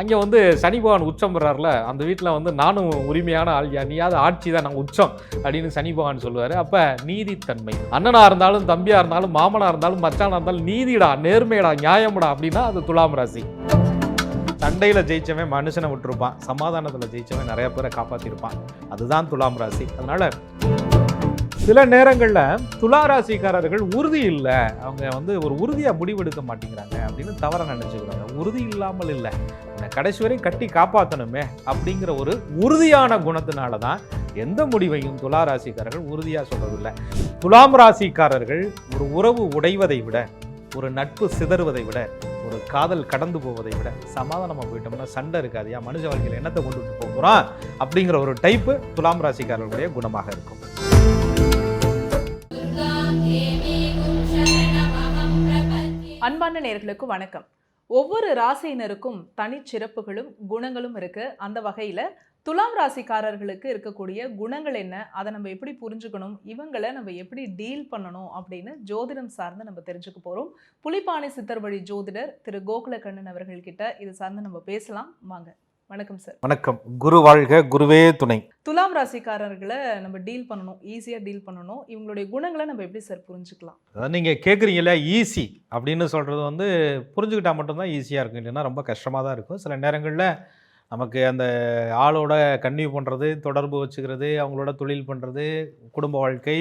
அங்கே வந்து சனி பகவான் உச்சம் பெறார்ல அந்த வீட்டில் வந்து நானும் உரிமையான ஆள் நீயாவது ஆட்சி தான் நாங்கள் உச்சம் அப்படின்னு சனி பகவான் சொல்லுவார். அப்போ நீதித்தன்மை. அண்ணனாக இருந்தாலும் தம்பியாக இருந்தாலும் மாமனாக இருந்தாலும் மச்சானாக இருந்தாலும் நீதிடா நேர்மையடா நியாயம்டா அப்படின்னா அது துலாம் ராசி. சண்டையில் ஜெயிச்சவன் மனுஷனை விட்டுருப்பான். சமாதானத்தில் ஜெயிச்சவன் நிறைய பேரை காப்பாற்றிருப்பான் அதுதான் துலாம் ராசி. அதனால் சில நேரங்களில் துலா ராசிக்காரர்கள் உறுதி இல்லை. அவங்க வந்து ஒரு உறுதியாக முடிவெடுக்க மாட்டேங்கிறாங்க அப்படின்னு தவற நினச்சிக்கிறாங்க. உறுதி இல்லாமல் இல்லை. உன்னை கடைசி வரையும் கட்டி காப்பாற்றணுமே அப்படிங்கிற ஒரு உறுதியான குணத்தினால தான் எந்த முடிவையும் துலா ராசிக்காரர்கள் உறுதியாக சொல்கிறதில்லை துலாம் ராசிக்காரர்கள் ஒரு உறவு உடைவதை விட ஒரு நட்பு சிதறுவதை விட ஒரு காதல் கடந்து போவதை விட சமாதானமாக போயிட்டோம்னா சண்டை இருக்காதியா மனுஷ வாழ்க்கையில் என்னத்தை கொண்டுட்டு போகிறோம் அப்படிங்கிற ஒரு டைப்பு துலாம் ராசிக்காரர்களுடைய குணமாக இருக்கும். அன்பான நேர்களுக்கு வணக்கம். ஒவ்வொரு ராசியினருக்கும் தனிச்சிறப்புகளும் குணங்களும் இருக்கு. அந்த வகையில துலாம் ராசிக்காரர்களுக்கு இருக்கக்கூடிய குணங்கள் என்ன? அதை நம்ம எப்படி புரிஞ்சுக்கணும்? இவங்களை நம்ம எப்படி டீல் பண்ணணும்? அப்படின்னு ஜோதிடம் சார்ந்து நம்ம தெரிஞ்சுக்க போகிறோம் புலிப்பாணி சித்தர் வழி ஜோதிடர் திரு கோகுலகண்ணன் அவர்கள்கிட்ட இது சார்ந்து நம்ம பேசலாம். வாங்க. வணக்கம் சார் வணக்கம். குரு வாழ்க குருவே துணை. துலாம் ராசிக்காரர்களை நம்ம டீல் பண்ணணும் ஈஸியா டீல் பண்ணணும். இவங்களுடைய குணங்களை நம்ம எப்படி சார் புரிஞ்சுக்கலாம்? அதாவது நீங்கள் கேட்குறீங்களே ஈஸி அப்படின்னு சொல்கிறது வந்து புரிஞ்சுக்கிட்டா மட்டும்தான் ஈஸியாக இருக்கும். இல்லைன்னா ரொம்ப கஷ்டமாக தான் இருக்கும். சில நேரங்களில் நமக்கு அந்த ஆளோட கன்னியூ பண்ணுறது தொடர்பு வச்சுக்கிறது அவங்களோட தொழில் பண்ணுறது குடும்ப வாழ்க்கை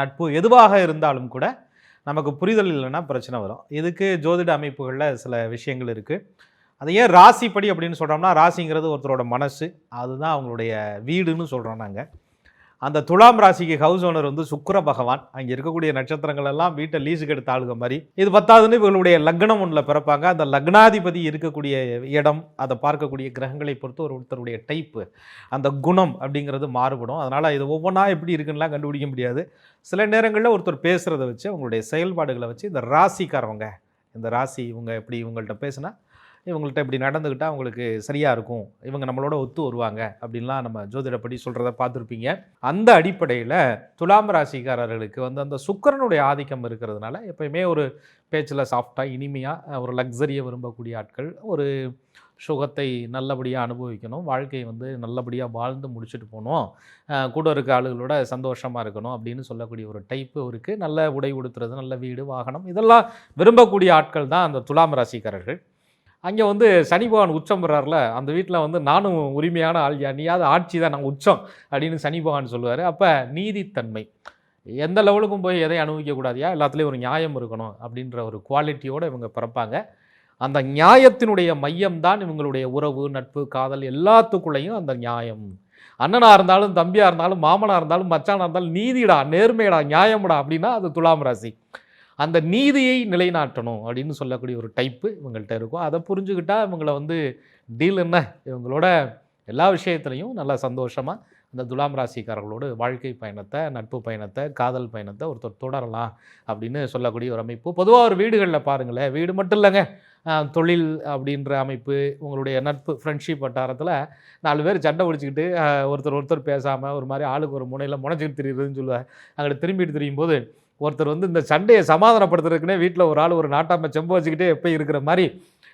நட்பு எதுவாக இருந்தாலும் கூட நமக்கு புரிதல் இல்லைன்னா பிரச்சனை வரும். இதுக்கு ஜோதிட அமைப்புகளில் சில விஷயங்கள் இருக்குது அது ஏன் ராசிப்படி அப்படின்னு சொல்கிறோம்னா ராசிங்கிறது ஒருத்தரோட மனசு அதுதான் அவங்களுடைய வீடுன்னு சொல்கிறோம் நாங்கள் அந்த துலாம் ராசிக்கு ஹவுஸ் ஓனர் வந்து சுக்கர பகவான். அங்கே இருக்கக்கூடிய நட்சத்திரங்கள் எல்லாம் வீட்டை லீஸுக்கு எடுத்த ஆளுங்க மாதிரி. இது பத்தாதுன்னு இவங்களுடைய லக்னம் ஒன்றில் பிறப்பாங்க. அந்த லக்னாதிபதி இருக்கக்கூடிய இடம் அதை பார்க்கக்கூடிய கிரகங்களை பொறுத்து ஒரு ஒருத்தருடைய டைப்பு அந்த குணம் அப்படிங்கிறது மாறுபடும். அதனால் இது ஒவ்வொன்றா எப்படி இருக்குன்னுலாம் கண்டுபிடிக்க முடியாது. சில நேரங்களில் ஒருத்தர் பேசுகிறத வச்சு அவங்களுடைய செயல்பாடுகளை வச்சு இந்த ராசிக்காரவங்க இந்த ராசி இவங்க எப்படி இவங்கள்ட்ட பேசுனா இவங்கள்ட்ட இப்படி நடந்துக்கிட்டால் அவங்களுக்கு சரியாக இருக்கும். இவங்க நம்மளோட ஒத்து வருவாங்க அப்படின்லாம் நம்ம ஜோதிடப்படி சொல்கிறத பார்த்துருப்பீங்க. அந்த அடிப்படையில் துலாம் ராசிக்காரர்களுக்கு வந்து அந்த சுக்கிரனுடைய ஆதிக்கம் இருக்கிறதுனால எப்பயுமே ஒரு பேச்சில் சாஃப்டாக இனிமையாக ஒரு லக்ஸரியை விரும்பக்கூடிய ஆட்கள் ஒரு சுகத்தை நல்லபடியாக அனுபவிக்கணும் வாழ்க்கையை வந்து நல்லபடியாக வாழ்ந்து முடிச்சுட்டு போகணும் கூட இருக்க ஆளுகளோட சந்தோஷமாக இருக்கணும் அப்படின்னு சொல்லக்கூடிய ஒரு டைப்பு இருக்குது நல்ல உடை உடுத்துறது நல்ல வீடு வாகனம் இதெல்லாம் விரும்பக்கூடிய ஆட்கள் தான் அந்த துலாம் ராசிக்காரர்கள். அங்கே வந்து சனி பகவான் உச்சம் பெறார்ல அந்த வீட்டில் வந்து நானும் உரிமையான ஆள் நீயாவது ஆட்சி தான் நான் உச்சம் அப்படின்னு சனி பகவான் சொல்லுவார். அப்போ நீதித்தன்மை. எந்த லெவலுக்கும் போய் எதையும் அனுபவிக்கக்கூடாதியா எல்லாத்துலேயும் ஒரு நியாயம் இருக்கணும் அப்படின்ற ஒரு குவாலிட்டியோடு இவங்க பிறப்பாங்க. அந்த நியாயத்தினுடைய மையம்தான் இவங்களுடைய உறவு நட்பு காதல் எல்லாத்துக்குள்ளேயும் அந்த நியாயம். அண்ணனாக இருந்தாலும் தம்பியாக இருந்தாலும் மாமனாக இருந்தாலும் மச்சானாக இருந்தாலும் நீதிடா நேர்மையடா நியாயம்டா அப்படின்னா அது துலாம் ராசி. அந்த நீதியை நிலைநாட்டணும் அப்படின்னு சொல்லக்கூடிய ஒரு டைப்பு இவங்கள்ட்ட இருக்கும். அதை புரிஞ்சுக்கிட்டால் இவங்களை வந்து டீல் என்ன? இவங்களோட எல்லா விஷயத்துலையும் நல்லா சந்தோஷமாக அந்த துலாம் ராசிக்காரர்களோடு வாழ்க்கை பயணத்தை நட்பு பயணத்தை காதல் பயணத்தை ஒருத்தர் தொடரலாம் அப்படின்னு சொல்லக்கூடிய ஒரு அமைப்பு. பொதுவாக ஒரு வீடுகளில் பாருங்களேன் வீடு மட்டும் இல்லைங்க. தொழில் அப்படின்ற அமைப்பு உங்களுடைய நட்பு ஃப்ரெண்ட்ஷிப் வட்டாரத்தில் நாலு பேர் சண்டை பிடிச்சிக்கிட்டு ஒருத்தர் ஒருத்தர் பேசாமல் ஒரு மாதிரி ஆளுக்கு ஒரு முனையில் முனைச்சிக்கிட்டு தெரியுதுன்னு சொல்லுவேன் அங்கிட்டு திரும்பிட்டு தெரியும் போது ஒருத்தர் வந்து இந்த சண்டையை சமாதானப்படுத்துறதுக்குனே வீட்டில் ஒரு ஆள் ஒரு நாட்டாம செம்பு வச்சுக்கிட்டே எப்போ இருக்கிற மாதிரி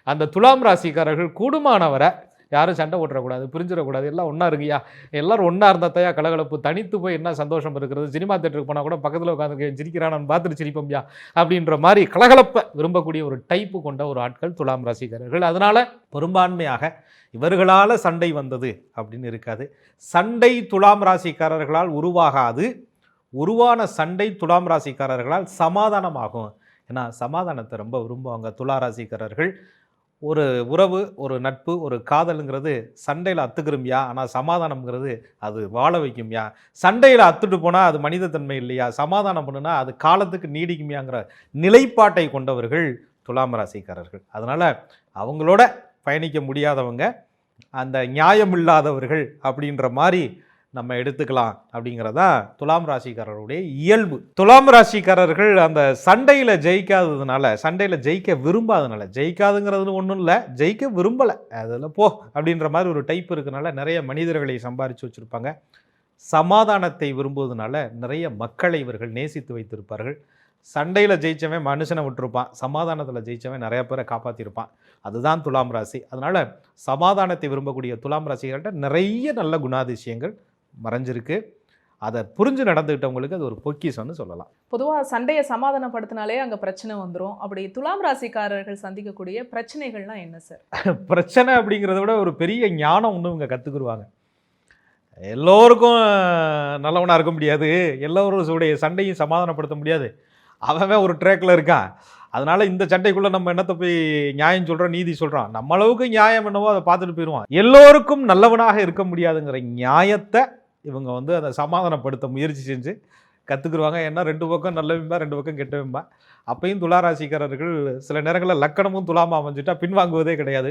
அந்த துலாம் ராசிக்காரர்கள் கூடுமானவரை யாரும் சண்டை ஓட்டுறக்கூடாது பிரிஞ்சிடக்கூடாது. எல்லாம் ஒன்றா இருக்கியா எல்லோரும் ஒன்றா இருந்தா தயா கலகலப்பு தனித்து போய் என்ன சந்தோஷம் இருக்கிறது? சினிமா தேட்டருக்கு போனால் கூட பக்கத்தில் உட்காந்து சிரிக்கிறானான்னு பார்த்துட்டு சிரிப்போம்யா? அப்படின்ற மாதிரி கலகலப்பை விரும்பக்கூடிய ஒரு டைப்பு கொண்ட ஒரு ஆட்கள் துலாம் ராசிக்காரர்கள். அதனால் பெரும்பான்மையாக இவர்களால் சண்டை வந்தது அப்படின்னு இருக்காது. சண்டை துலாம் ராசிக்காரர்களால் உருவாகாது. உருவான சண்டை துலாம் ராசிக்காரர்களால் சமாதானமாகும். ஏன்னா சமாதானத்தை ரொம்ப விரும்புவாங்க துலா ராசிக்காரர்கள். ஒரு உறவு ஒரு நட்பு ஒரு காதலுங்கிறது சண்டையில் அத்துக்கிறோம்யா ஆனால் சமாதானம்ங்கிறது அது வாழ வைக்கும்யா சண்டையில் அத்துட்டு போனால் அது மனிதத்தன்மை இல்லையா? சமாதானம் பண்ணுனா அது காலத்துக்கு நீடிக்குமியாங்கிற நிலைப்பாட்டை கொண்டவர்கள் துலாம் ராசிக்காரர்கள். அதனால் அவங்களோட பயணிக்க முடியாதவங்க அந்த நியாயமில்லாதவர்கள் அப்படின்ற மாதிரி நம்ம எடுத்துக்கலாம் அப்படிங்கிறதா துலாம் ராசிக்காரருடைய இயல்பு. துலாம் ராசிக்காரர்கள் அந்த சண்டையில் ஜெயிக்காததுனால சண்டையில் ஜெயிக்க விரும்பாதனால ஜெயிக்காதுங்கிறது ஒன்றும் இல்லை ஜெயிக்க விரும்பலை. அதில் போ அப்படின்ற மாதிரி ஒரு டைப் இருக்கனால நிறைய மனிதர்களை சம்பாரித்து வச்சுருப்பாங்க. சமாதானத்தை விரும்புவதனால நிறைய மக்களை இவர்கள் நேசித்து வைத்திருப்பார்கள். சண்டையில் ஜெயிச்சவன் மனுஷனை விட்டுருப்பான் சமாதானத்தில் ஜெயிச்சவன் நிறைய பேரை காப்பாற்றிருப்பான் அதுதான் துலாம் ராசி. அதனால் சமாதானத்தை விரும்பக்கூடிய துலாம் ராசிகள்கிட்ட நிறைய நல்ல குணாதிசயங்கள் மறைஞ்சிருக்கு. அதை புரிஞ்சு நடந்துக்கிட்டவங்களுக்கு அது ஒரு பொக்கிஷம்னு சொல்லலாம். பொதுவா சண்டையை சமாதானப்படுத்தினாலே அங்க பிரச்சனை வந்துரும். அப்படி துலாம் ராசிக்காரர்கள் சந்திக்கக்கூடிய பிரச்சனைகள்லாம் என்ன சார் பிரச்சனை அப்படிங்கிறத விட ஒரு பெரிய ஞானம் ஒன்று இவங்க கற்றுக்குருவாங்க எல்லோருக்கும் நல்லவனாக இருக்க முடியாது. எல்லோருடைய சண்டையும் சமாதானப்படுத்த முடியாது. அவன் ஒரு ட்ராக்ல இருக்கான். அதனால இந்த சண்டைக்குள்ள நம்ம என்னத்தை போய் நியாயம் சொல்றோம் நீதி சொல்றோம்? நம்ம அளவுக்கு நியாயம் என்னவோ அதை பார்த்துட்டு போயிடுவான். எல்லோருக்கும் நல்லவனாக இருக்க முடியாதுங்கிற நியாயத்தை இவங்க வந்து அதை சமாதானப்படுத்த முயற்சி செஞ்சு கற்றுக்குருவாங்க ஏன்னா ரெண்டு பக்கம் நல்ல விம்பா ரெண்டு பக்கம் கெட்ட விம்பா. அப்பையும் துளாராசிக்காரர்கள் சில நேரங்களில் லக்கணமும் துலாமா அமைஞ்சிட்டா பின்வாங்குவதே கிடையாது.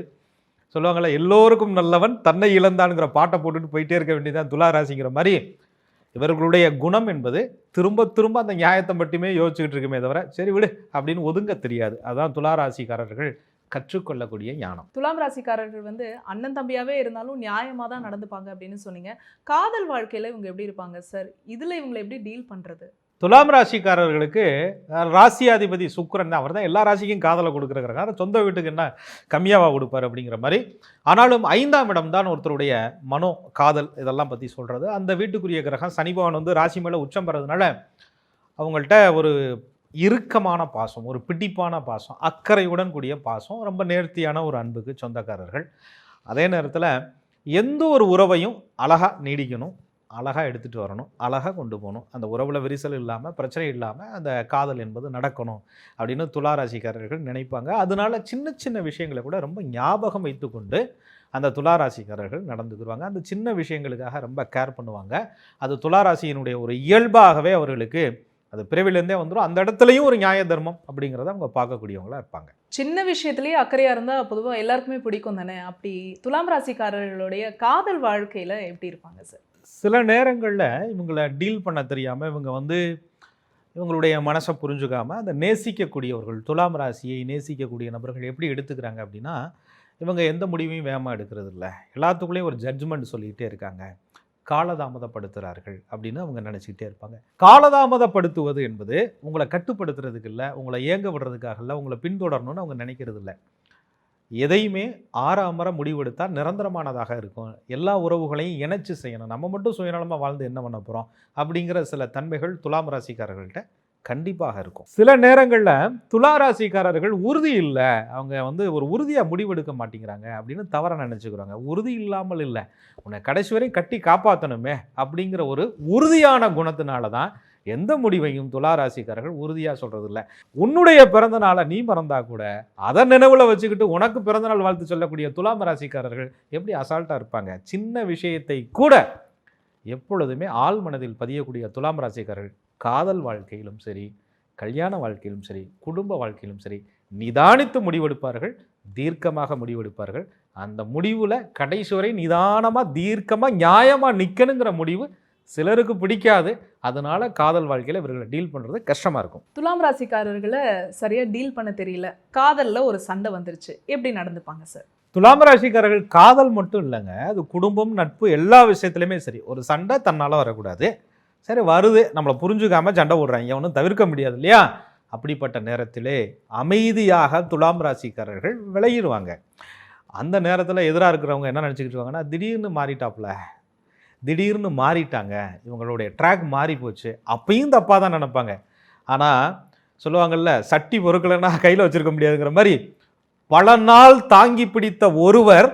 சொல்லுவாங்கள்ல எல்லோருக்கும் நல்லவன் தன்னை இழந்தானுங்கிற பாட்டை போட்டுட்டு போயிட்டே இருக்க வேண்டியதான் துளாராசிங்கிற மாதிரி. இவர்களுடைய குணம் என்பது திரும்ப திரும்ப அந்த நியாயத்தை மட்டுமே யோசிச்சுக்கிட்டு இருக்குமே தவிர சரி விடு அப்படின்னு ஒதுங்க தெரியாது. அதான் துளாராசிக்காரர்கள் கற்றுக்கொள்ளக்கூடிய ஞானம். துலாம் ராசிக்காரர்கள் வந்து அண்ணன் தம்பியாவே இருந்தாலும் நியாயமா தான் நடந்துப்பாங்க அப்படின்னு சொன்னீங்க. காதல் வாழ்க்கையில இவங்க எப்படி இருப்பாங்க சார் இதுல இவங்களை எப்படி டீல் பண்றது? துலாம் ராசிக்காரர்களுக்கு ராசியாதிபதி சுக்கிரன் தான். அவர் தான் எல்லா ராசிக்கும் காதலை கொடுக்குறக்கார சொந்த வீட்டுக்கு என்ன கம்மியாவா கொடுப்பார் அப்படிங்கிற மாதிரி. ஆனாலும் ஐந்தாம் இடம் தான் ஒருத்தருடைய மனோ காதல் இதெல்லாம் பற்றி சொல்கிறது அந்த வீட்டுக்குரிய கிரகம் சனி பகவான் வந்து ராசி மேலே உச்சம் பெறதுனால அவங்கள்ட்ட ஒரு இறுக்கமான பாசம் ஒரு பிடிப்பான பாசம் அக்கறையுடன் கூடிய பாசம் ரொம்ப நேர்த்தியான ஒரு அன்புக்கு சொந்தக்காரர்கள். அதே நேரத்தில் எந்த ஒரு உறவையும் அழகாக நீடிக்கணும் அழகாக எடுத்துகிட்டு வரணும் அழகாக கொண்டு போகணும். அந்த உறவில் விரிசல் இல்லாமல் பிரச்சனை இல்லாமல் அந்த காதல் என்பது நடக்கணும் அப்படின்னு துளாராசிக்காரர்கள் நினைப்பாங்க. அதனால சின்ன சின்ன விஷயங்களை கூட ரொம்ப ஞாபகம் வைத்துக்கொண்டு அந்த துளாராசிக்காரர்கள் நடந்துக்குருவாங்க அந்த சின்ன விஷயங்களுக்காக ரொம்ப கேர் பண்ணுவாங்க. அது துளாராசியினுடைய ஒரு இயல்பாகவே அவர்களுக்கு அது பிறவிலேருந்தே வந்துடும் அந்த இடத்துலையும் ஒரு நியாய தர்மம் அப்படிங்கிறத அவங்க பார்க்கக்கூடியவங்களா இருப்பாங்க. சின்ன விஷயத்திலேயே அக்கறையா இருந்தா பொதுவா எல்லாருக்குமே பிடிக்கும் தானே? அப்படி துலாம் ராசிக்காரர்களுடைய காதல் வாழ்க்கையில எப்படி இருப்பாங்க சார் சில நேரங்களில் இவங்களை டீல் பண்ண தெரியாமல் இவங்க வந்து இவங்களுடைய மனசை புரிஞ்சுக்காம அந்த நேசிக்கக்கூடியவர்கள் துலாம் ராசியை நேசிக்கக்கூடிய நபர்கள் எப்படி எடுத்துக்கிறாங்க அப்படின்னா இவங்க எந்த முடிவையும் வேகமாக எடுக்கிறது இல்லை எல்லாத்துக்குள்ளேயும் ஒரு ஜட்ஜ்மெண்ட் சொல்லிக்கிட்டே இருக்காங்க. காலதாமதப்படுத்துகிறார்கள் அப்படின்னு அவங்க நினச்சிக்கிட்டே இருப்பாங்க. காலதாமதப்படுத்துவது என்பது உங்களை கட்டுப்படுத்துறதுக்கு இல்லை உங்களை ஏங்க விடுறதுக்காக இல்லை உங்களை பின்தொடரணும்னு அவங்க நினைக்கிறது இல்லை. எதையுமே ஆறாமற முடிவெடுத்தால் நிரந்தரமானதாக இருக்கும். எல்லா உறவுகளையும் இணைச்சி செய்யணும். நம்ம மட்டும் சுயநலமாக வாழ்ந்து என்ன பண்ண போகிறோம் அப்படிங்கிற சில தன்மைகள் துலாம் ராசிக்காரர்கள்ட்ட கண்டிப்பாக இருக்கும். சில நேரங்களில் துலா ராசிக்காரர்கள் உறுதி இல்லை. அவங்க வந்து ஒரு உறுதியாக முடிவெடுக்க மாட்டேங்கிறாங்க அப்படின்னு தவற நினச்சிக்கிறாங்க. உறுதி இல்லாமல் இல்லை. உன்னை கடைசி வரையும் கட்டி காப்பாற்றணுமே அப்படிங்கிற ஒரு உறுதியான குணத்தினால தான் எந்த முடிவையும் துலா ராசிக்காரர்கள் உறுதியாக சொல்கிறது இல்லை. உன்னுடைய பிறந்த நாளை நீ மறந்தா கூட அதை நினைவில் வச்சுக்கிட்டு உனக்கு பிறந்தநாள் வாழ்த்து சொல்லக்கூடிய துலாம் ராசிக்காரர்கள் எப்படி அசால்ட்டாக இருப்பாங்க? சின்ன விஷயத்தை கூட எப்பொழுதுமே ஆழ்மனதில் பதியக்கூடிய துலாம் ராசிக்காரர்கள் காதல் வாழ்க்கையிலும் சரி கல்யாண வாழ்க்கையிலும் சரி குடும்ப வாழ்க்கையிலும் சரி நிதானித்து முடிவெடுப்பார்கள் தீர்க்கமாக முடிவெடுப்பார்கள். அந்த முடிவில் கடைசி வரை நிதானமாக தீர்க்கமாக நியாயமாக நிற்கணுங்கிற முடிவு சிலருக்கு பிடிக்காது. அதனால காதல் வாழ்க்கையில் இவர்களை டீல் பண்ணுறது கஷ்டமாக இருக்கும். துலாம் ராசிக்காரர்களை சரியா டீல் பண்ண தெரியல. காதல்ல ஒரு சண்டை வந்துருச்சு. எப்படி நடந்துப்பாங்க சார் துலாம் ராசிக்காரர்கள் காதல் மட்டும் இல்லைங்க. அது குடும்பம் நட்பு எல்லா விஷயத்துலையுமே சரி. ஒரு சண்டை தன்னால் வரக்கூடாது. சரி வருது. நம்மளை புரிஞ்சுக்காம சண்டை விடுறாங்க ஒன்றும் தவிர்க்க முடியாது இல்லையா? அப்படிப்பட்ட நேரத்திலே அமைதியாக துலாம் ராசிக்காரர்கள் விளையிடுவாங்க அந்த நேரத்தில் எதிராக இருக்கிறவங்க என்ன நினச்சிக்கிட்டு இருக்காங்கன்னா திடீர்னு மாறிட்டாப்புல. திடீர்னு மாறிட்டாங்க. இவங்களுடைய ட்ராக் மாறி போச்சு அப்பயும் தப்பாக தான் நினைப்பாங்க. ஆனால் சொல்லுவாங்கல்ல சட்டி பொருட்களைன்னா கையில் வச்சிருக்க முடியாதுங்கிற மாதிரி பல நாள் தாங்கி பிடித்த ஒருவர்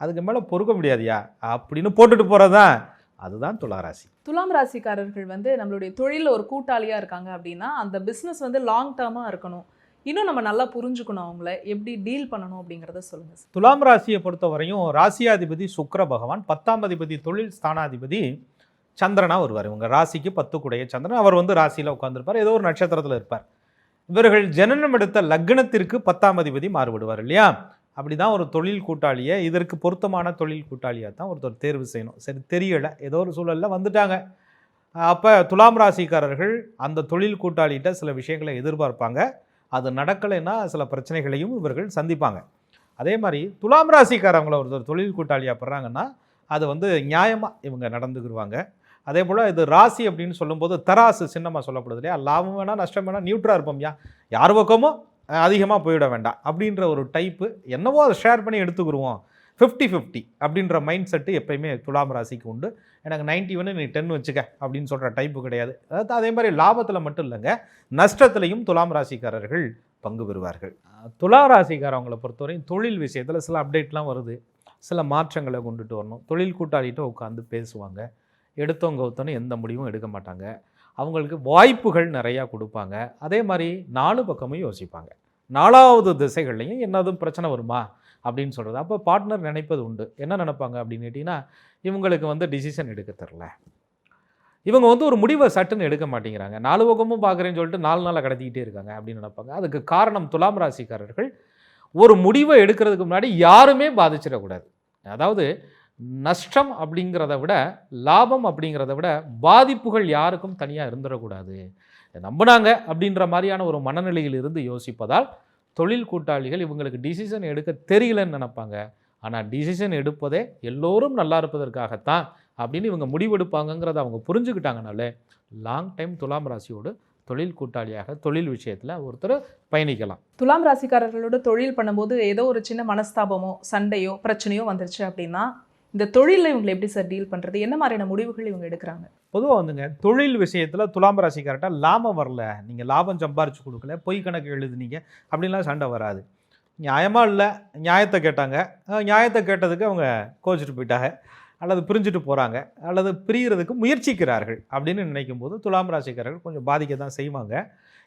அதுக்கு மேலே பொறுக்க முடியாதுயா? அப்படின்னு போட்டுட்டு போகிறது தான் அதுதான் துளாராசி. துலாம் ராசிக்காரர்கள் வந்து நம்மளுடைய தொழிலில் ஒரு கூட்டாளியா இருக்காங்க அப்படின்னா அந்த பிஸ்னஸ் வந்து லாங் டேர்மா இருக்கணும். இன்னும் நம்ம நல்லா புரிஞ்சுக்கணும் அவங்கள. எப்படி டீல் பண்ணணும் அப்படிங்கிறத சொல்லுங்க சார். துலாம் ராசியை பொறுத்த வரையும் ராசியாதிபதி சுக்கிர பகவான் பத்தாம் அதிபதி தொழில் ஸ்தானாதிபதி சந்திரனா வருவார். இவங்க ராசிக்கு பத்து குடைய சந்திரன். அவர் வந்து ராசியில் உட்காந்துருப்பார் ஏதோ ஒரு நட்சத்திரத்தில் இருப்பார். இவர்கள் ஜனனம் எடுத்த லக்னத்திற்கு பத்தாம் அதிபதி மாறுபடுவார் இல்லையா? அப்படிதான் ஒரு தொழில் கூட்டாளியை இதற்கு பொருத்தமான தொழில் கூட்டாளியாக தான் ஒருத்தர் தேர்வு செய்யணும். சரி தெரியலை. ஏதோ ஒரு சூழலில் வந்துட்டாங்க. அப்போ துலாம் ராசிக்காரர்கள் அந்த தொழில் கூட்டாளிகிட்ட சில விஷயங்களை எதிர்பார்ப்பாங்க. அது நடக்கலைன்னா சில பிரச்சனைகளையும் இவர்கள் சந்திப்பாங்க. அதே மாதிரி துலாம் ராசிக்காரவங்கள ஒருத்தர் தொழில் கூட்டாளியாக படுறாங்கன்னா அது வந்து நியாயமாக இவங்க நடந்துக்கிடுவாங்க அதே போல் இது ராசி அப்படின்னு சொல்லும்போது தராசு சின்னமாக சொல்லப்படுது இல்லையா? லாபம் வேணால் நஷ்டம் வேணால் நியூட்ராக இருப்போம்யா. யார் பக்கமும் அதிகமாக போயிட வேண்டாம் அப்படின்ற ஒரு டைப்பு என்னவோ அதை ஷேர் பண்ணி எடுத்துக்கிடுவோம் ஃபிஃப்டி ஃபிஃப்டி அப்படின்ற மைண்ட் செட்டு எப்பயுமே துலாம் ராசிக்கு உண்டு. எனக்கு 91 ஒன்று நீ டென் வச்சுக்க அப்படின்னு சொல்கிற டைப்பு கிடையாது. அதாவது அதே மாதிரி லாபத்தில் மட்டும் இல்லைங்க நஷ்டத்துலையும் துலாம் ராசிக்காரர்கள் பங்கு பெறுவார்கள். துலா ராசிக்காரவங்களை பொறுத்தவரையும் தொழில் விஷயத்தில் சில அப்டேட்லாம் வருது. சில மாற்றங்களை கொண்டுட்டு வரணும். தொழில் கூட்டாளிகிட்ட உட்காந்து பேசுவாங்க. எடுத்தவங்க ஒருத்தனும் எந்த முடிவும் எடுக்க மாட்டாங்க. அவங்களுக்கு வாய்ப்புகள் நிறையா கொடுப்பாங்க. அதே மாதிரி நாலு பக்கமும் யோசிப்பாங்க. நாலாவது திசைகள்லையும் என்னதும் பிரச்சனை வருமா? அப்படின்னு சொல்கிறது அப்போ பார்ட்னர் நினைப்பது உண்டு. என்ன நினைப்பாங்க அப்படின்னு கேட்டிங்கன்னா இவங்களுக்கு வந்து டிசிஷன் எடுக்க தெரில இவங்க வந்து ஒரு முடிவை சட்டுன்னு எடுக்க மாட்டேங்கிறாங்க. நாலு பக்கமும் பார்க்குறேன்னு சொல்லிட்டு நாலு நாளாக கடத்திக்கிட்டே இருக்காங்க அப்படின்னு நினைப்பாங்க. அதுக்கு காரணம் துலாம் ராசிக்காரர்கள் ஒரு முடிவை எடுக்கிறதுக்கு முன்னாடி யாருமே பாதிச்சிடக்கூடாது. அதாவது நஷ்டம் அப்படிங்கிறத விட லாபம் அப்படிங்கிறத விட பாதிப்புகள் யாருக்கும் தனியாக இருந்துடக்கூடாது. நம்பினாங்க அப்படின்ற மாதிரியான ஒரு மனநிலையில் இருந்து யோசிப்பதால் தொழில் கூட்டாளிகள் இவங்களுக்கு டிசிஷன் எடுக்க தெரியலன்னு நினைப்பாங்க. ஆனால் டிசிஷன் எடுப்பதே எல்லோரும் நல்லா இருப்பதற்காகத்தான் அப்படின்னு இவங்க முடிவெடுப்பாங்கங்கிறத அவங்க புரிஞ்சுக்கிட்டாங்கனாலே லாங் டைம் துலாம் ராசியோடு தொழில் கூட்டாளியாக தொழில் விஷயத்தில் ஒருத்தர் பயணிக்கலாம். துலாம் ராசிக்காரர்களோட தொழில் பண்ணும்போது ஏதோ ஒரு சின்ன மனஸ்தாபமோ சண்டையோ பிரச்சனையோ வந்துருச்சு அப்படின்னா இந்த தொழிலில் இவங்களை எப்படி சார் டீல் பண்ணுறது என்ன மாதிரியான முடிவுகள் இவங்க எடுக்கிறாங்க? பொதுவாக வந்துங்க தொழில் விஷயத்தில் துலாம் கரெக்டாக லாபம் வரல. நீங்கள் லாபம் சம்பாரிச்சு கொடுக்கல பொய் கணக்கு எழுதுனீங்க அப்படின்லாம் சண்டை வராது. நியாயமாக இல்லை நியாயத்தை கேட்டாங்க. நியாயத்தை கேட்டதுக்கு அவங்க கோச்சிட்டு போயிட்டாங்க. அல்லது பிரிஞ்சுட்டு போகிறாங்க அல்லது பிரிகிறதுக்கு முயற்சிக்கிறார்கள் அப்படின்னு நினைக்கும் போது துலாம் ராசிக்காரர்கள் கொஞ்சம் பாதிக்க தான் செய்வாங்க.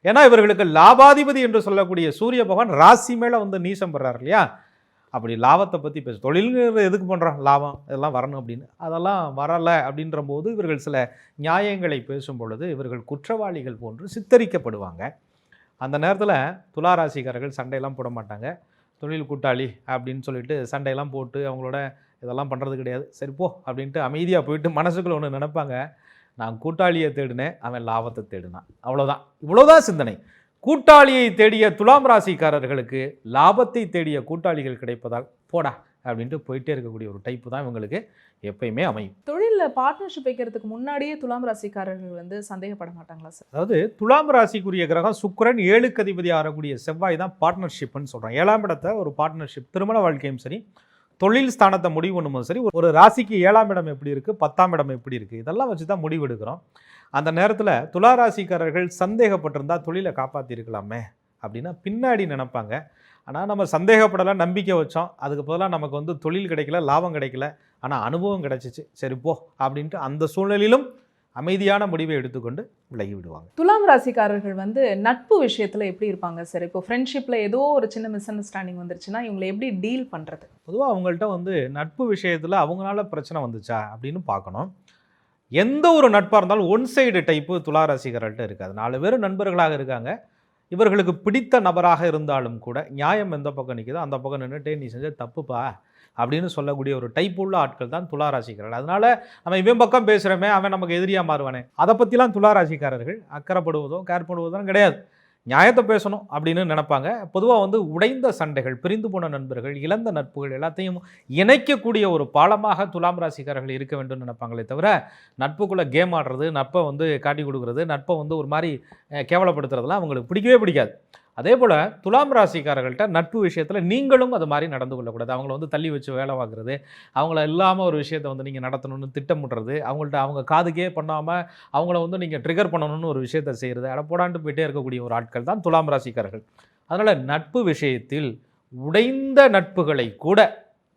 ஏன்னா இவர்களுக்கு லாபாதிபதி என்று சொல்லக்கூடிய சூரிய பகவான் ராசி மேலே வந்து நீசம் பெறார் இல்லையா? அப்படி லாபத்தை பற்றி பேச தொழில்ங்கிறது எதுக்கு பண்ணுறோம் லாபம் இதெல்லாம் வரணும் அப்படின்னு. அதெல்லாம் வரலை அப்படின்ற போது இவர்கள் சில நியாயங்களை பேசும் பொழுது இவர்கள் குற்றவாளிகள் போன்று சித்தரிக்கப்படுவாங்க. அந்த நேரத்தில் துளாராசிக்காரர்கள் சண்டையெல்லாம் போட மாட்டாங்க. தொழில் கூட்டாளி அப்படின்னு சொல்லிட்டு சண்டையெல்லாம் போட்டு அவங்களோட இதெல்லாம் பண்ணுறது கிடையாது. சரி போ அப்படின்ட்டு அமைதியாக போயிட்டு மனசுக்குள்ள ஒன்று நினைப்பாங்க. நான் கூட்டாளியை தேடினேன் அவன் லாபத்தை தேடினான். அவ்வளோதான் இவ்வளோதான் சிந்தனை. கூட்டாளியை தேடிய துலாம் ராசிக்காரர்களுக்கு லாபத்தை தேடிய கூட்டாளிகள் கிடைப்பதால் போடா அப்படின்ட்டு போயிட்டே இருக்கக்கூடிய ஒரு டைப்பு தான் இவங்களுக்கு எப்பயுமே அமையும். தொழிலில் பார்ட்னர்ஷிப் வைக்கிறதுக்கு முன்னாடியே துலாம் ராசிக்காரர்கள் வந்து சந்தேகப்பட மாட்டாங்களா சார்? அதாவது துலாம் ராசிக்குரிய கிரகம் சுக்கிரன் ஏழுக்கு அதிபதி ஆகக்கூடிய செவ்வாய் தான் பார்ட்னர்ஷிப்னு சொல்கிறோம் ஏழாம் இடத்தை ஒரு பார்ட்னர்ஷிப் திருமண வாழ்க்கையும் சரி தொழில் ஸ்தானத்தை முடிவு பண்ணும்போது சரி ஒரு ராசிக்கு ஏழாம் இடம் எப்படி இருக்குது பத்தாம் இடம் எப்படி இருக்குது இதெல்லாம் வச்சு தான் முடிவு எடுக்கிறோம். அந்த நேரத்தில் துலா ராசிக்காரர்கள் சந்தேகப்பட்டிருந்தா தொழிலை காப்பாற்றிருக்கலாமே அப்படின்னா பின்னாடி நினைப்பாங்க. ஆனால் நம்ம சந்தேகப்படலை நம்பிக்கை வச்சோம். அதுக்கு பதிலாக நமக்கு வந்து தொழில் கிடைக்கல லாபம் கிடைக்கல. ஆனால் அனுபவம் கிடைச்சிச்சு. சரி போ அப்படின்ட்டு அந்த சூழ்நிலையிலும் அமைதியான முடிவை எடுத்துக்கொண்டு விலகி விடுவாங்க. துலாம் ராசிக்காரர்கள் வந்து நட்பு விஷயத்தில் எப்படி இருப்பாங்க சார்? இப்போ ஃப்ரெண்ட்ஷிப்பில் ஏதோ ஒரு சின்ன மிஸ் அண்டர்ஸ்டாண்டிங் வந்துருச்சுன்னா இவங்களை எப்படி டீல் பண்ணுறது பொதுவாக அவங்கள்ட்ட வந்து நட்பு விஷயத்தில் அவங்களால பிரச்சனை வந்துச்சா அப்படின்னு பார்க்கணும். எந்த ஒரு நட்பாக இருந்தாலும் ஒன் சைடு டைப்பு துளாராசிகர்கள்ட்ட இருக்காது. நாலு பேர் நண்பர்களாக இருக்காங்க. இவர்களுக்கு பிடித்த நபராக இருந்தாலும் கூட நியாயம் எந்த பக்கம் நிற்குதோ அந்த பக்கம் நின்றுட்டே நீ செஞ்ச தப்புப்பா அப்படின்னு சொல்லக்கூடிய ஒரு டைப் உள்ள ஆட்கள் தான் துளாராசிக்காரர்கள் அதனால் நம்ம இவன் பக்கம் பேசுகிறோமே அவன் நமக்கு எதிரியாக மாறுவானே. அதை பற்றிலாம் துளாராசிக்காரர்கள் அக்கறைப்படுவதோ கேர் கிடையாது. நியாயத்தை பேசணும் அப்படின்னு நினைப்பாங்க. பொதுவாக வந்து உடைந்த சண்டைகள் பிரிந்து போன நண்பர்கள் இழந்த நட்புகள் எல்லாத்தையும் இணைக்கக்கூடிய ஒரு பாலமாக துலாம் ராசிக்காரர்கள் இருக்க வேண்டும் நினைப்பாங்களே தவிர நட்புக்குள்ளே கேம் ஆடுறது நட்பை வந்து காட்டி கொடுக்குறது நட்பை வந்து ஒரு மாதிரி கேவலப்படுத்துறதுலாம் கேவலப்படுத்துறதெல்லாம் அவங்களுக்கு பிடிக்கவே பிடிக்காது. அதே போல் துலாம் ராசிக்காரர்கள்ட்ட நட்பு விஷயத்தில் நீங்களும் அது மாதிரி நடந்து கொள்ளக்கூடாது. அவங்கள வந்து தள்ளி வச்சு வேலை வாங்குறது அவங்கள இல்லாமல் ஒரு விஷயத்தை வந்து நீங்கள் நடத்தணும்னு திட்டமிடுறது அவங்கள்ட்ட அவங்க காதுக்கே பண்ணாமல் அவங்கள வந்து நீங்கள் ட்ரிகர் பண்ணணும்னு ஒரு விஷயத்தை செய்கிறது அட போடாண்டு போயிட்டே இருக்கக்கூடிய ஒரு ஆட்கள் தான் துலாம் ராசிக்காரர்கள். அதனால் நட்பு விஷயத்தில் உடைந்த நட்புகளை கூட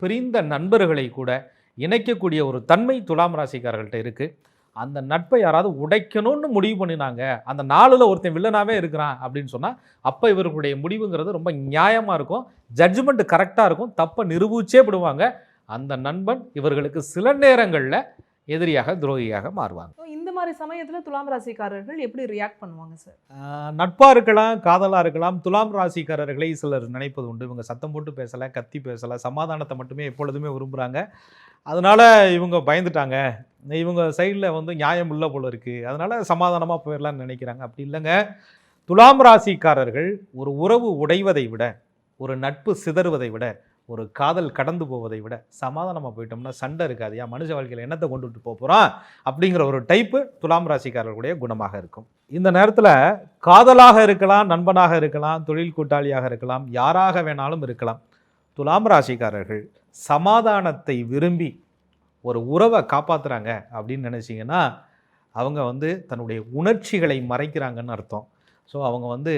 பிரிந்த நண்பர்களை கூட இணைக்கக்கூடிய ஒரு தன்மை துலாம் ராசிக்காரர்கள்ட்ட இருக்குது அந்த நட்பை யாராவது உடைக்கணும்னு முடிவு பண்ணினாங்க. அந்த நாளில் ஒருத்தன் வில்லனாவே இருக்கிறான் அப்படின்னு சொன்னால் அப்போ இவர்களுடைய முடிவுங்கிறது ரொம்ப நியாயமாக இருக்கும். ஜட்ஜ்மெண்ட் கரெக்டாக இருக்கும். தப்பை நிரூபிச்சே விடுவாங்க. அந்த நண்பன் இவர்களுக்கு சில நேரங்களில் எதிரியாக துரோகியாக மாறுவாங்க. மாதிரி சமயத்தில் துலாம் ராசிக்காரர்கள் எப்படி ரியாக்ட் பண்ணுவாங்க சார் நட்பாக இருக்கலாம் காதலாக இருக்கலாம் துலாம் ராசிக்காரர்களை சிலர் நினைப்பது உண்டு. இவங்க சத்தம் போட்டு பேசலை கத்தி பேசலை சமாதானத்தை மட்டுமே எப்பொழுதுமே விரும்புகிறாங்க அதனால் இவங்க பயந்துட்டாங்க. இவங்க சைடில் வந்து நியாயம் உள்ள போல் இருக்குது அதனால் சமாதானமாக போயிடலாம்னு நினைக்கிறாங்க. அப்படி இல்லைங்க. துலாம் ராசிக்காரர்கள் ஒரு உறவு உடைவதை விட ஒரு நட்பு சிதறுவதை விட ஒரு காதல் கடந்து போவதை விட சமாதானமாக போயிட்டோம்னா சண்டை இருக்காது. ஏன் மனுஷ வாழ்க்கையில் என்னத்தை கொண்டுட்டு போக போகிறோம் அப்படிங்கிற ஒரு டைப்பு துலாம் ராசிக்காரர்களுடைய குணமாக இருக்கும். இந்த நேரத்தில் காதலாக இருக்கலாம் நண்பனாக இருக்கலாம் தொழில் கூட்டாளியாக இருக்கலாம் யாராக வேணாலும் இருக்கலாம். துலாம் ராசிக்காரர்கள் சமாதானத்தை விரும்பி ஒரு உறவை காப்பாற்றுறாங்க அப்படின்னு நினச்சிங்கன்னா அவங்க வந்து தன்னுடைய உணர்ச்சிகளை மறைக்கிறாங்கன்னு அர்த்தம். ஸோ அவங்க வந்து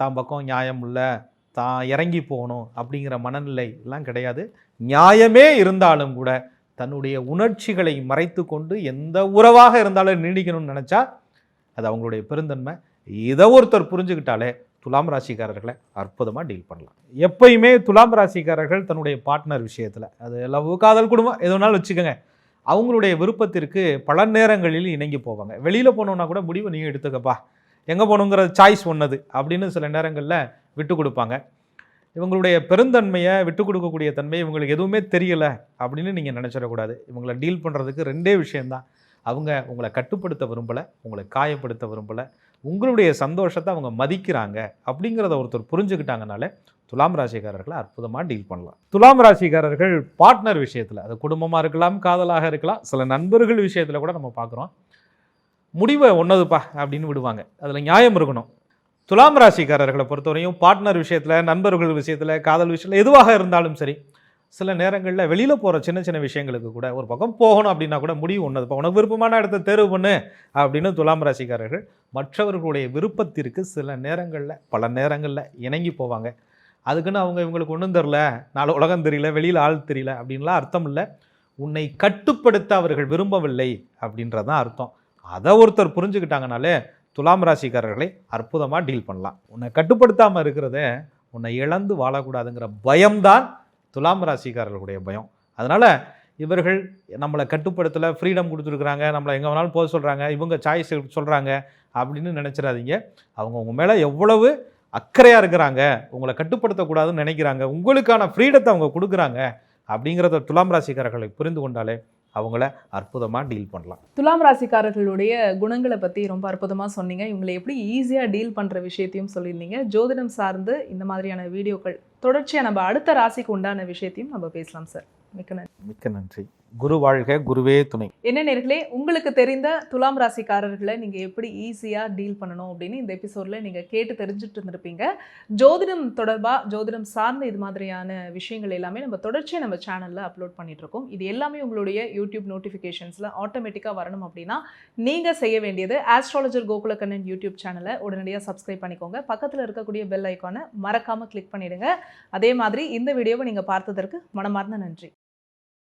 தான் பக்கம் நியாயம் இல்லை தான் இறங்கி போகணும் அப்படிங்கிற மனநிலை எல்லாம் கிடையாது. நியாயமே இருந்தாலும் கூட தன்னுடைய உணர்ச்சிகளை மறைத்து கொண்டு எந்த உறவாக இருந்தாலும் நீடிக்கணும்னு நினச்சா அது அவங்களுடைய பெருந்தன்மை. இதை ஒருத்தர் புரிஞ்சுக்கிட்டாலே துலாம் ராசிக்காரர்களை அற்புதமாக டீல் பண்ணலாம். எப்பயுமே துலாம் ராசிக்காரர்கள் தன்னுடைய பார்ட்னர் விஷயத்தில் அது லவ் காதல் குடும்பம் எது வேணாலும் வச்சுக்கோங்க. அவங்களுடைய விருப்பத்திற்கு பல நேரங்களில் இணங்கி போவாங்க. வெளியில் போனோன்னா கூட முடிவு நீங்கள் எடுத்துக்கப்பா. எங்கே போகணுங்கிற சாய்ஸ் ஒன்னது அப்படின்னு சில நேரங்களில் விட்டு கொடுப்பாங்க. இவங்களுடைய பெருந்தன்மையை விட்டு கொடுக்கக்கூடிய தன்மை இவங்களுக்கு எதுவுமே தெரியல அப்படின்னு நீங்கள் நினச்சிடக்கூடாது. இவங்களை டீல் பண்ணுறதுக்கு ரெண்டே விஷயந்தான் அவங்க உங்களை கட்டுப்படுத்த விரும்பலை உங்களை காயப்படுத்த விரும்பலை உங்களுடைய சந்தோஷத்தை அவங்க மதிக்கிறாங்க அப்படிங்கிறத ஒருத்தர் புரிஞ்சுக்கிட்டாங்கனாலே துலாம் ராசிக்காரர்களை அற்புதமாக டீல் பண்ணலாம். துலாம் ராசிக்காரர்கள் பார்ட்னர் விஷயத்தில் அது குடும்பமாக இருக்கலாம் காதலாக இருக்கலாம் சில நண்பர்கள் விஷயத்தில் கூட நம்ம பார்க்குறோம். முடிவை ஒன்றதுப்பா அப்படின்னு விடுவாங்க. அதில் நியாயம் இருக்கணும். துலாம் ராசிக்காரர்களை பொறுத்தவரையும் பார்ட்னர் விஷயத்தில் நண்பர்கள் விஷயத்தில் காதல் விஷயத்தில் எதுவாக இருந்தாலும் சரி சில நேரங்களில் வெளியில் போகிற சின்ன சின்ன விஷயங்களுக்கு கூட ஒரு பக்கம் போகணும் அப்படின்னா கூட முடிவு ஒன்றதுப்பா உனக்கு விருப்பமான இடத்த தேர்வு பண்ணு அப்படின்னு துலாம் ராசிக்காரர்கள் மற்றவர்களுடைய விருப்பத்திற்கு சில நேரங்களில் பல நேரங்களில் இணங்கி போவாங்க. அதுக்குன்னு அவங்க இவங்களுக்கு ஒன்றும் தெரில நாலு உலகம் தெரியல வெளியில் ஆள் தெரியல அப்படின்லாம் அர்த்தம் இல்லை. உன்னை கட்டுப்படுத்த அவர்கள் விரும்பவில்லை அப்படின்றதான் அர்த்தம். அதை ஒருத்தர் புரிஞ்சுக்கிட்டாங்கனாலே துலாம் ராசிக்காரர்களை அற்புதமாக டீல் பண்ணலாம். உன்னை கட்டுப்படுத்தாமல் இருக்கிறத உன்னை இழந்து வாழக்கூடாதுங்கிற பயம்தான் துலாம் ராசிக்காரர்களுடைய பயம். அதனால் இவர்கள் நம்மளை கட்டுப்படுத்தலை ஃப்ரீடம் கொடுத்துருக்குறாங்க நம்மளை எங்கே வேணாலும் போக சொல்கிறாங்க இவங்க சாய்ஸ் சொல்கிறாங்க அப்படின்னு நினச்சிடாதீங்க. அவங்க உங்கள் மேலே எவ்வளவு அக்கறையாக இருக்கிறாங்க உங்களை கட்டுப்படுத்தக்கூடாதுன்னு நினைக்கிறாங்க உங்களுக்கான ஃப்ரீடத்தை அவங்க கொடுக்குறாங்க அப்படிங்கிறத துலாம் ராசிக்காரர்களை புரிந்து கொண்டாலே அவங்கள அற்புதமாக டீல் பண்ணலாம். துலாம் ராசிக்காரர்களுடைய குணங்களை பற்றி ரொம்ப அற்புதமாக சொன்னீங்க. இவங்களை எப்படி ஈஸியாக டீல் பண்ணுற விஷயத்தையும் சொல்லியிருந்தீங்க. ஜோதிடம் சார்ந்து இந்த மாதிரியான வீடியோக்கள் தொடர்ச்சியாக நம்ம அடுத்த ராசிக்கு உண்டான விஷயத்தையும் நம்ம பேசலாம் சார் மிக்க நன்றி. மிக்க நன்றி. குரு வாழ்க குருவே துணை. என்ன நேர்களே உங்களுக்கு தெரிந்த துலாம் ராசிக்காரர்களை நீங்கள் எப்படி ஈஸியாக டீல் பண்ணணும் அப்படின்னு இந்த எபிசோடில் நீங்கள் கேட்டு தெரிஞ்சுட்டு இருந்திருப்பீங்க. ஜோதிடம் தொடர்பாக ஜோதிடம் சார்ந்த இது மாதிரியான விஷயங்கள் எல்லாமே நம்ம தொடர்ச்சியாக நம்ம சேனலில் அப்லோட் பண்ணிகிட்ருக்கோம் இது எல்லாமே உங்களுடைய யூடியூப் நோட்டிஃபிகேஷன்ஸில் ஆட்டோமேட்டிக்காக வரணும் அப்படின்னா நீங்கள் செய்ய வேண்டியது ஆஸ்ட்ராலஜர் கோகுலக்கண்ணன் யூடியூப் சேனலை உடனடியாக சப்ஸ்கிரைப் பண்ணிக்கோங்க. பக்கத்தில் இருக்கக்கூடிய பெல் ஐக்கானை மறக்காமல் கிளிக் பண்ணிவிடுங்க அதே மாதிரி இந்த வீடியோவை நீங்கள் பார்த்ததற்கு மனமார்ந்த நன்றி.